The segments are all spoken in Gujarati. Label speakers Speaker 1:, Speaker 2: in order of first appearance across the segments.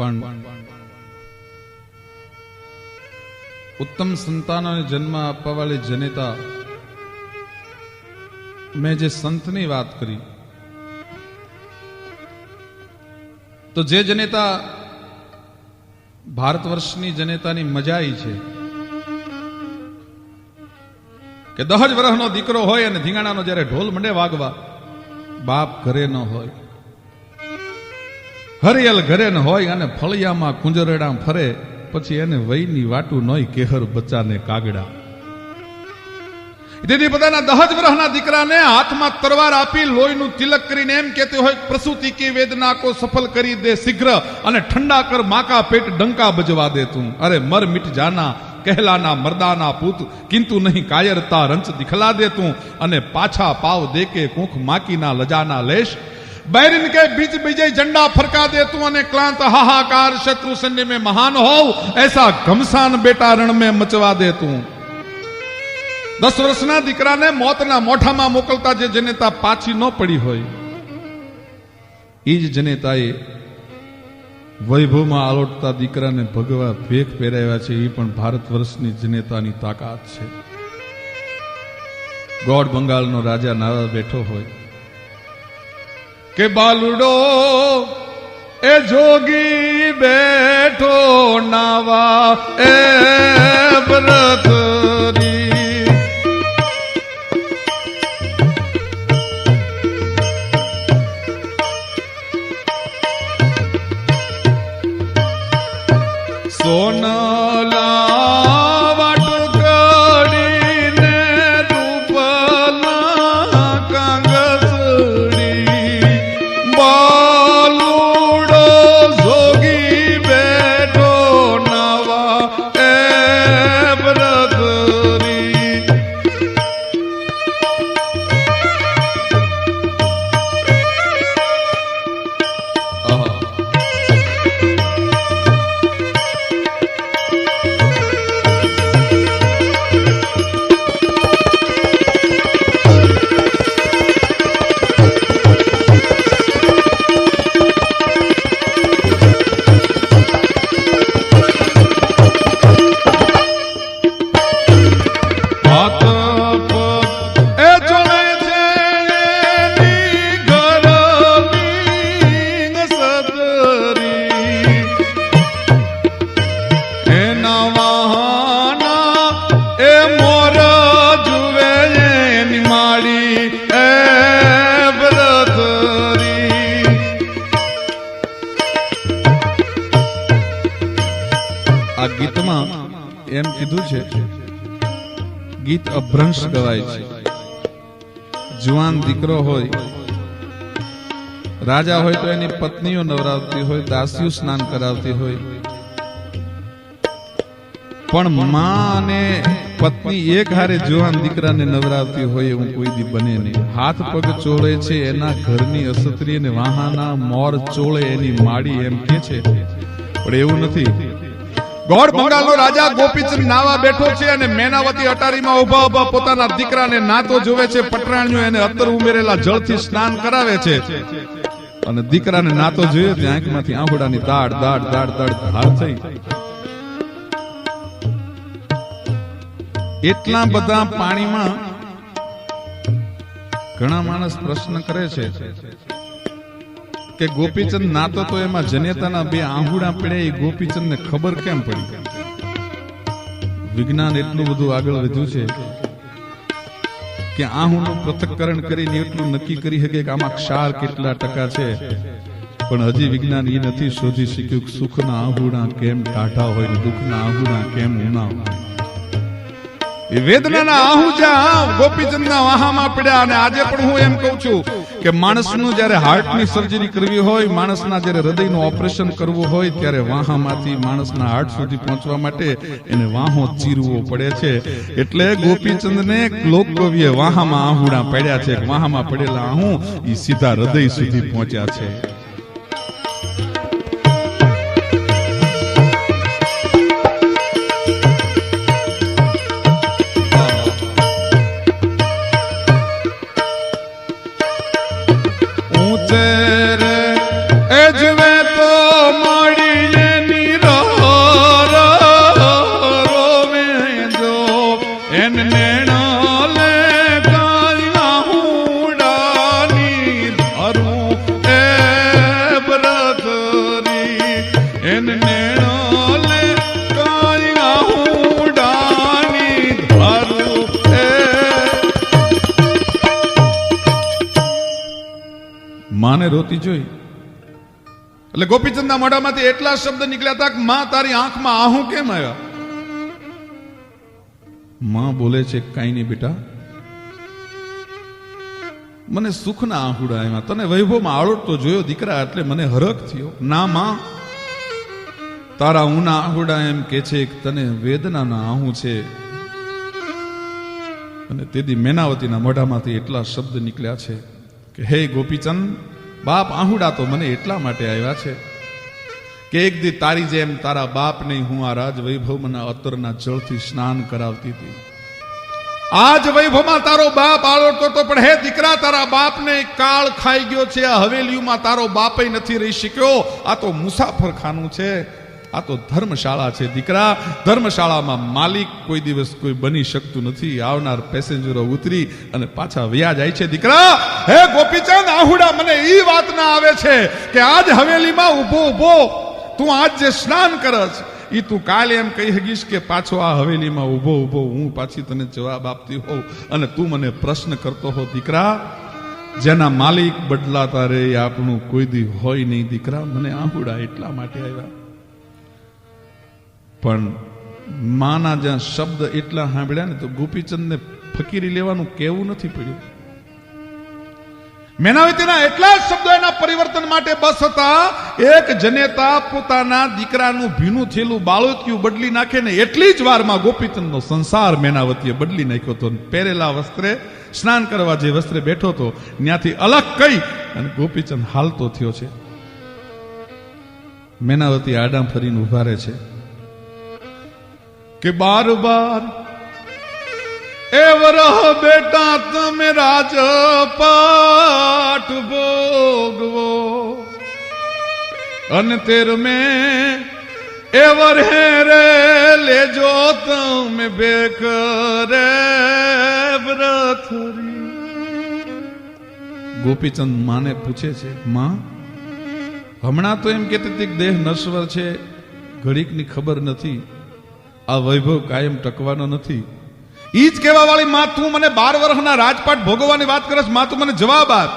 Speaker 1: પણ ઉત્તમ સંતાનોને જન્મ આપવા વાળી જનેતા મેં જે સંતની વાત કરી, તો જે જનેતા ભારત વર્ષની જનેતાની મજા ઈ છે કે દહજ વર્ષનો દીકરો હોય અને ધીંગાણાનો જ્યારે ઢોલ મંડે વાગવા, બાપ ઘરે ન હોય. હરિયલ ઘરે હોય અને ફળિયામાં કુંજરડા ફરે, પછી એને વયની વાટું નોય કેહર બચ્ચાને કાગડા. તેથી બધાના દહજ વ્રહના દીકરાને હાથમાં તરવાર આપી લોહીનું તિલક કરીને એમ કહેતી હોય, પ્રસૂતિ કી વેદના કો સફલ કરી દે શીઘ્ર અને ઠંડા કર માકા પેટ ડંકા બજવા દે તું. અરે મર મિટ જાના, કહેલાના મર્દાના પૂત, કિંતુ નહીં કાયરતા રંચ દિખલા દે તું અને પાછા પાવ દે કે કુંખ માકીના લજાના લેશ. बैरिन के बीच विजय झंडा फरका दे तू અને ક્લાંત હાહાકાર શત્રુ સૈન્ય में महान હોવ ऐसा घमसान बेटा रण में मचवा दे તું દસ વર્ષના દીકરાને મોતના મોઠામાં મોકલતા જે જનેતા પાછી ન પડી હોય એ જ જનેતાએ વૈભવમાં આલોટતા દીકરાને ભગવા ભેખ પહેરાવ્યા છે એ પણ ભારત વર્ષની જનેતાની તાકાત છે ગોડ બંગાળનો રાજા નાવા બેઠો હોય કે બાલુડો એ જોગી બેઠો નાવા એ વ્રતરી ગીત અભ્રંશ ગવાય છે. જુવાન દીકરો હોય, રાજા હોય તો એની પત્નીઓ નવરાવતી હોય, દાસીઓ સ્નાન કરાવતી હોય. પણ માં અને પત્ની એક હારે જુવાન દીકરાને નવરાવતી હોય એવું કોઈ દી બને નહીં. હાથ પગ ચોળે છે, એના ઘરની અસત્રી અને વાહાના મોર ચોળે, એની માડી એમ કે છે. પણ એવું નથી. ગોળ બંગાળનો રાજા ગોપીચંદ નાવા બેઠો છે અને મેનાવતી અટારીમાં ઊભા ઊભા પોતાના દીકરાને નાતો જોવે છે પટરાણીઓ એને અત્તર ઉમેરેલા જળથી સ્નાન કરાવે છે. અને દીકરાને નાતો જોયો ત્યાં આંખમાંથી આંખોડાની દાડ દાડ દાડ દાડ ધાર થઈ. એટલા બધા પાણીમાં ઘણા માણસ પ્રશ્ન કરે છે. કે ગોપીચંદ નાતો તો એમાં જનેતાના બે આંગુડા પડ્યા, એ ગોપીચંદ ને ખબર કેમ પડી? વિજ્ઞાન એટલું બધું આગળ વધ્યું છે કે આહુનું પૃથક્કરણ કરીને એટલું નક્કી કરી શકે કે આમાં ક્ષાર કેટલા ટકા છે. પણ હજી વિજ્ઞાન એ નથી શોધી શક્યું કે સુખના આહુડા કેમ ટાઢા હોય દુઃખના આહુડા કેમ ઊના હોય. વેદનાના આહુજા ગોપીચંદના વાહામાં પડ્યા અને આજે પણ હું એમ કહું છું કે માણસનું જ્યારે હાર્ટની સર્જરી કરવી હોય માણસના જ્યારે હૃદયનું ઓપરેશન કરવું હોય ત્યારે વાહામાંથી માણસના હાર્ટ સુધી પહોંચવા માટે એને વાહો ચીરવો પડે છે. એટલે ગોપીચંદને લોકકવિએ વાહામાં આહુડા પડ્યા છે વાહામાં પડેલા આહું એ સીધા હૃદય સુધી પહોંચ્યા છે. માને રોતી જોઈ. એટલે ગોપીચંદના મોઢામાંથી એટલા શબ્દ નીકળ્યા હતા કે માં તારી આંખમાં આહું કેમ આવ્યા? માં બોલે છે, કાંઈ નહીં બેટા. મને સુખના આહુડા આવ્યા. તને વૈભવમાં આળોટતો જોયો દીકરા એટલે મને હરખ થયો. ના, માં. તારા ઊના આહુડા એમ કે છે કે તને વેદનાના આહું છે. અને તેથી મેનાવતીના મોઢામાંથી એટલા શબ્દ નીકળ્યા છે કે, હે ગોપીચંદ બાપ આહુડા તો મને એટલા માટે આવ્યા છે કે એક દી તારી જેમ તારા બાપને હું આ રાજ વૈભવના અત્તરના જળથી સ્નાન કરાવતી હતી. આજ વૈભવમાં તારો બાપ આળોટતો તો પણ હે દીકરા, તારા બાપને કાળ ખાઈ ગયો છે. આ હવેલીમાં તારો બાપય નથી રહી શક્યો. આ તો મુસાફર ખાનું છે. આ તો ધર્મશાળા છે. દીકરા, ધર્મશાળામાં માલિક કોઈ દિવસ કોઈ બની શકતું નથી. આવનાર પેસેન્જરો ઉતરી અને પાછા વ્યા જાય છે. દીકરા, હે ગોપીચંદ, આહુડા, મને એ વાત ના આવે છે કે આજ હવેલીમાં ઊભો ઊભો. તું આજ જે સ્નાન કરસ એ તું કાલે એમ કહી હગીશ કે પાછો આ હવેલીમાં ઊભો ઊભો. હું પાછી તને જવાબ આપતી હોઉં અને તું મને પ્રશ્ન કરતો હો. દીકરા, જેના માલિક બદલાતા રે એ આપણું કોઈ દી હોય નહીં. દીકરા, મને આહુડા એટલા માટે આવ્યા. પણ માના જ્યાં શબ્દ એટલા સાંભળ્યા ને તો ગોપીચંદને ફકીરી લેવાનું કેવું નથી પડ્યું. મેનાવતીના એટલા જ શબ્દો એના પરિવર્તન માટે બસ હતા. એક જનેતા પોતાના દીકરાનું ભીનું થયેલું બાળોતિયું બદલી નાખે ને એટલી જ વારમાં ગોપીચંદનો સંસાર મેનાવતીએ બદલી નાખ્યો હતો પહેરેલા વસ્ત્રે, સ્નાન કરવા જે વસ્ત્રે બેઠો હતો, ત્યાંથી અલગ કઈ અને ગોપીચંદ હાલતો થયો છે. મેનાવતી આડામ ફરીને ઊભા રહે છે. કે બાર બાર એ વરહ બેટા તમે રાજ પાઠ ભોગવો. અને તેર મેં એ વરહે રે લેજો તમે બેક રે વ્રથરી ગોપીચંદ માને પૂછે છે, માં, હમણાં તો એમ કહેતી હતી દેહ નશ્વર છે, ઘડીકની ખબર નથી આ વૈભવ કાયમ ટકવાનો નથી. ઈ જ કહેવા વાળી માં તું મને બાર વર્ષના રાજપાટ ભોગવવાની વાત કરસ, માં તું મને જવાબ આપ.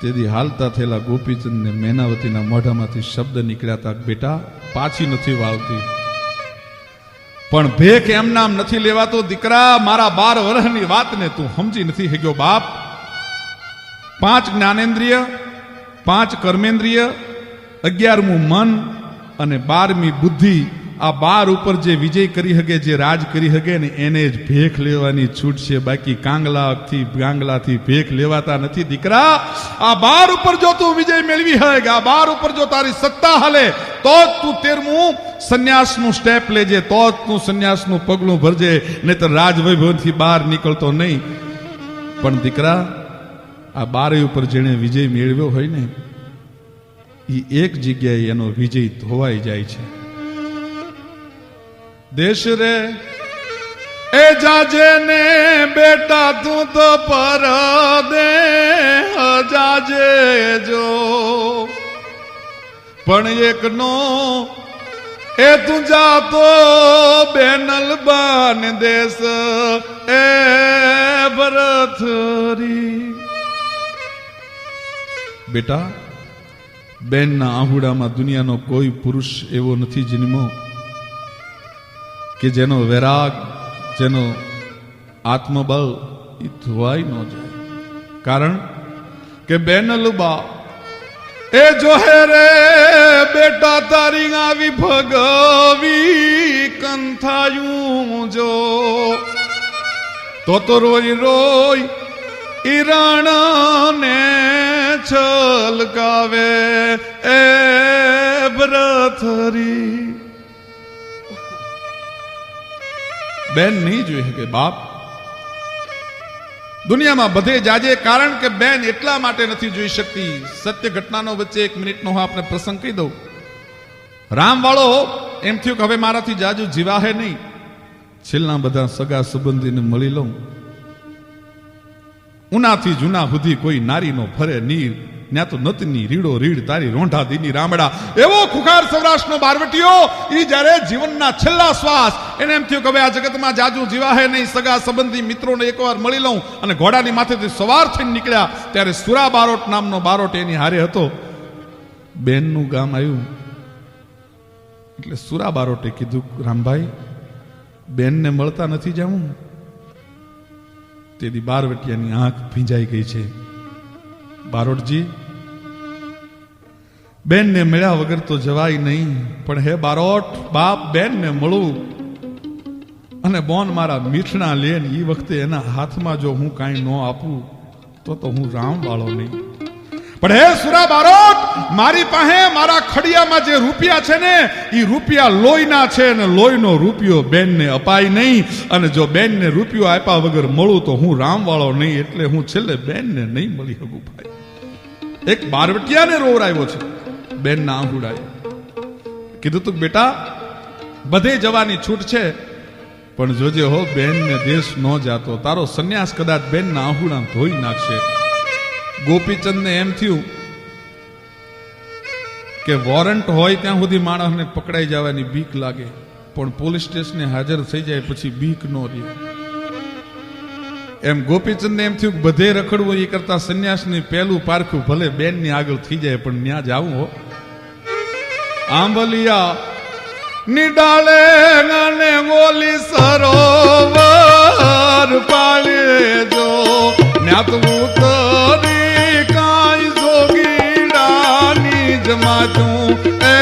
Speaker 1: તેથી હાલતા થયેલા ગોપીચંદ ને મેનાવતીના મોઢામાંથી શબ્દ નીકળ્યા હતા બેટા, પાછી નથી વાળતી પણ ભેખ એમ નામ નથી લેવાતો, દીકરા, મારા બાર વર્ષની વાતને તું સમજી નથી હેગ્યો બાપ. પાંચ જ્ઞાનેન્દ્રિય, પાંચ કર્મેન્દ્રિય, અગિયારમું મન અને બારમી બુદ્ધિ આ બાર ઉપર જે વિજય કરી શકે જે રાજ કરી શકે ને એને જ ભેખ લેવાની છૂટ છે. બાકી કાંગલાથી કાંગલાથી ભેખ લેવાતા નથી. દીકરા, આ બાર ઉપર જો તું વિજય મેળવી હોય આ બાર ઉપર જો તારી સત્તા હાલે, તો જ તું તેરમું સંન્યાસનું સ્ટેપ લેજે, તો જ તું સંન્યાસનું પગલું ભરજે, નહીતર રાજવૈભવથી બહાર નીકળતો નહીં. પણ દીકરા, આ બારે ઉપર જેણે વિજય મેળવ્યો હોય ને એ એક જગ્યાએ એનો વિજય ધોવાઈ જાય છે. દેશ રે, એ જાજે ને બેટા તું તો પર દે જાજે જો. પણ એકનો એ તું જાતો બેનલ બાન દેશ, એ ભરથરી બેટા, બેનના આહુડામાં દુનિયાનો કોઈ પુરુષ એવો નથી જન્મો કે જેનો વૈરાગ, જેનો આત્મબળ એ ધોવાઈ ન જાય. કારણ કે બેનલબા, એ જોહે રે બેટા તારી આવી ભગવી કંથાયું જો. તો તો રોઈ રોઈ ઈરાણાને છલકાવે, એ બ્રથરી બેન નહીં જોઈ શકે, બાપ. દુનિયામાં બધે જાજે કારણ કે બેન એટલા માટે નથી જોઈ શકતી. સત્ય ઘટનાનો વચ્ચે એક મિનિટનો હું આપને પ્રસંગ કહી દઉં. રામવાળો, એમ થયું કે હવે મારાથી જાજુ જીવાહે નહીં. છેલ્લા બધા સગા સંબંધીને મળી લઉં. ઉનાથી જૂના સુધી કોઈ નારીનો ફરે નીર. ત્યાં તો નતની રીડો રીડ તારી રોંઢા દીની રામડા. એવો ખુખાર સૌરાષ્ટ્રનો બારવટીયો ઈ જ્યારે જીવનના છેલ્લા શ્વાસ, એને એમ થયું કે ભાઈ આ જગતમાં જાજુ જીવાહે નહીં, સગા સંબંધી મિત્રોને એકવાર મળી લઉં અને ઘોડાની માથેથી સવાર થઈને નીકળ્યા, ત્યારે સુરા બારોટ નામનો બારોટ એની હારે હતો. બેનનું ગામ આવ્યું. એટલે સુરા બારોટે કીધું, રામભાઈ, બેનને મળતા નથી જવું તેથી બારવટિયાની આંખ ભીંજાઈ ગઈ છે. બારોટજી બેનને મળ્યા વગર તો જવાય નહીં. પણ હે બારોટ, બાપ બેનને મળું. અને બોન મારા મીઠણા લે એ વખતે એના હાથમાં જો હું કાંઈ ન આપું, તો તો હું રામ વાળો નહીં. પણ હે સુરા બારોટ, મારી પાસે મારા ખડિયામાં જે રૂપિયા છે ને એ રૂપિયા લોહીના છે અને લોહીનો રૂપિયો બેનને અપાય નહીં. અને જો બેનને રૂપિયો આપ્યા વગર મળું તો હું રામ વાળો નહીં, એટલે હું છેલ્લે બેનને નહીં મળી શકું ભાઈ. એક બારવટિયાને રોવરાયો છે. બેનના આંગુડાએ કીધું તું બેટા, બધે જવાની છૂટ છે, પણ જોજે હો, બેનને દેશ ન જાતો. તારો સંન્યાસ કદાચ બેનના આંહુડા ધોઈ નાખશે. ગોપીચંદને એમ થયું કે વોરંટ હોય ત્યાં સુધી માણસને પકડાઈ જવાની બીક લાગે, પણ પોલીસ સ્ટેશને હાજર થઈ જાય પછી બીક ન રહે. એમ ગોપીચંદને એમ થયું બધે રખડવું એ કરતા સંન્યાસની પહેલું પારખું ભલે બેનની આગળ થઈ જાય, પણ ત્યાં આવું હો. આંબલિયા નિડાળે અને બોલી સરોવર પાળે જો. ન્યાત ઉતરી કાંઈ જોગીડાની જમાતું એ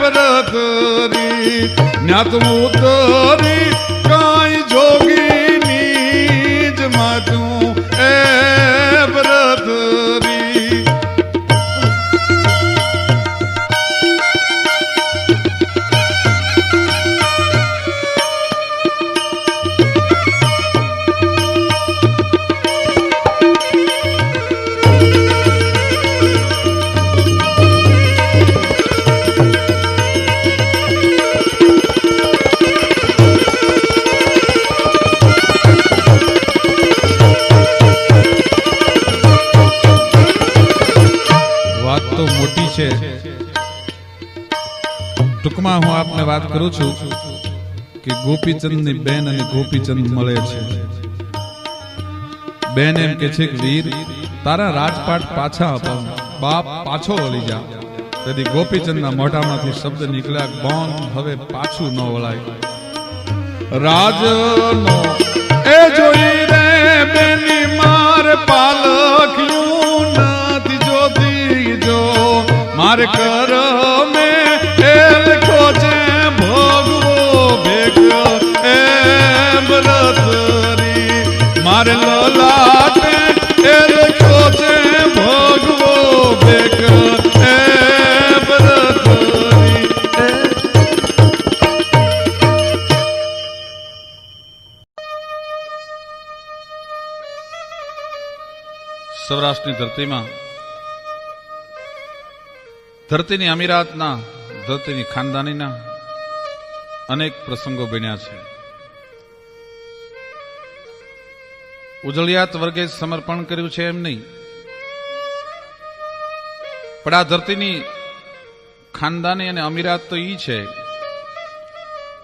Speaker 1: વ્રતરી ન્યાત ઉતરી કરું છું કે ગોપીચંદની બેન અને ગોપીચંદ મળે છે. બેન એમ કે છે કે, વીર, તારા રાજપાટ પાછા અપાવ બાપ પાછો વળી જા. તેથી ગોપીચંદના મોઢામાંથી શબ્દ નીકળ્યા બોન હવે પાછું ન વળાય. રાજનો એ જોઈ રે બેની માર પાલખ્યું નથી જોતી જો માર કર મે સૌરાષ્ટ્રની ધરતીમાં ધરતીની અમીરાતના ધરતીની ખાનદાનીના અનેક પ્રસંગો બન્યા છે. ઉજળિયાત વર્ગે સમર્પણ કર્યું છે એમ નહીં. પણ આ ધરતીની ખાનદાની અને અમીરાત તો ઈ છે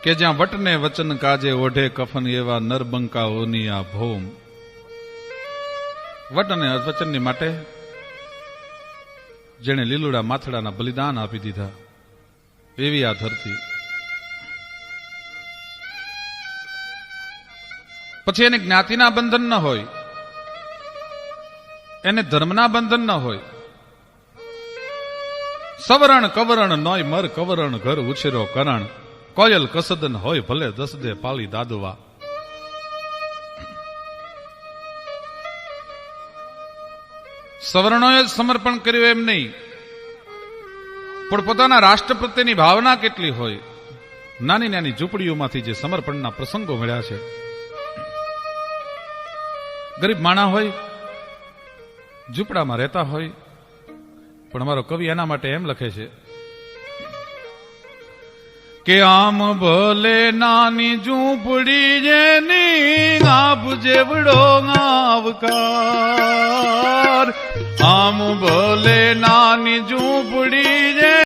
Speaker 1: કે જ્યાં વટને વચન કાજે ઓઢે કફન એવા નરબંકાઓની આ ભોમ. વટ અને વચનની માટે જેણે લીલુડા માથડાના બલિદાન આપી દીધા એવી આ ધરતી. પછી એને જ્ઞાતિના બંધન ન હોય, એને ધર્મના બંધન ન હોય. સવરણ કવરણ નોય મર કવરણ ઘર ઉછેરો કરણ, કોયલ કસદન હોય ભલે દસ દે પાળી દાદવા. સવર્ણોએ જ સમર્પણ કર્યું એમ નહીં, પણ પોતાના રાષ્ટ્ર પ્રત્યેની ભાવના કેટલી હોય? નાની નાની ઝૂંપડીઓમાંથી જે સમર્પણના પ્રસંગો મળ્યા છે ગરીબ માણા હોય, ઝૂંપડામાં રહેતા હોય, પણ અમારો કવિ એના માટે એમ લખે છે, કે આમ ભલે નાની ઝૂંપડી જેની આપ જેવડો આવકાર, આમ ભલે નાની ઝૂંપડી જે